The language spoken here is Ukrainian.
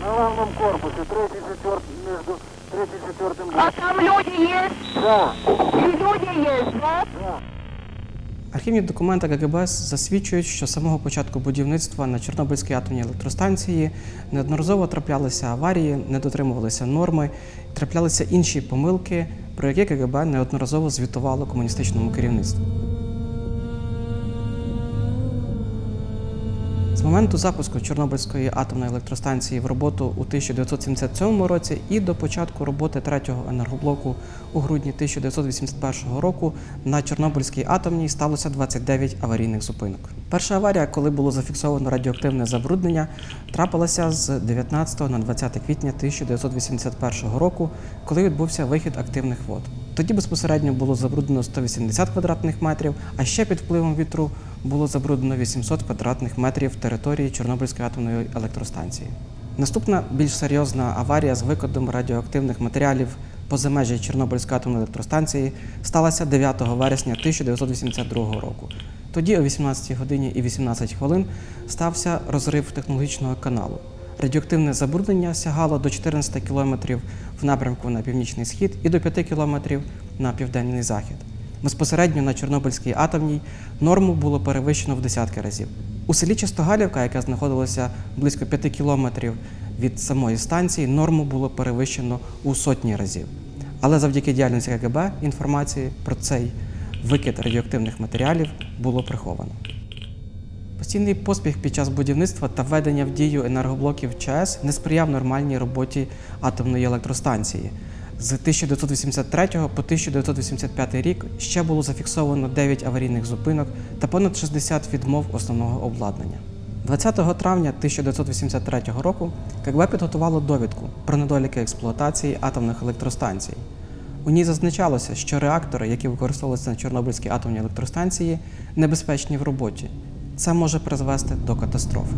на, главном корпусе, третий, четвертый, между третьим и четвертым А там люди есть? Да, И люди да? да. Архівні документи КГБ засвідчують, що з самого початку будівництва на Чорнобильській атомній електростанції неодноразово траплялися аварії, не дотримувалися норми, траплялися інші помилки, про яке КГБ неодноразово звітувало комуністичному керівництву. З моменту запуску Чорнобильської атомної електростанції в роботу у 1977 році і до початку роботи третього енергоблоку у грудні 1981 року на Чорнобильській атомній сталося 29 аварійних зупинок. Перша аварія, коли було зафіксовано радіоактивне забруднення, трапилася з 19 на 20 квітня 1981 року, коли відбувся вихід активних вод. Тоді безпосередньо було забруднено 180 квадратних метрів, а ще під впливом вітру було забруднено 800 квадратних метрів території Чорнобильської атомної електростанції. Наступна більш серйозна аварія з викидом радіоактивних матеріалів поза межі Чорнобильської атомної електростанції сталася 9 вересня 1982 року. Тоді о 18 годині і 18 хвилин стався розрив технологічного каналу. Радіоактивне забруднення сягало до 14 кілометрів в напрямку на північний схід і до 5 кілометрів на південний захід. Безпосередньо на Чорнобильській атомній норму було перевищено в десятки разів. У селі Чистогалівка, яке знаходилося близько 5 кілометрів від самої станції, норму було перевищено у сотні разів. Але завдяки діяльності КГБ інформації про цей викид радіоактивних матеріалів було приховано. Постійний поспіх під час будівництва та введення в дію енергоблоків ЧАЕС не сприяв нормальній роботі атомної електростанції. З 1983 по 1985 рік ще було зафіксовано 9 аварійних зупинок та понад 60 відмов основного обладнання. 20 травня 1983 року КГБ підготувало довідку про недоліки експлуатації атомних електростанцій. У ній зазначалося, що реактори, які використовуються на Чорнобильській атомній електростанції, небезпечні в роботі. Це може призвести до катастрофи.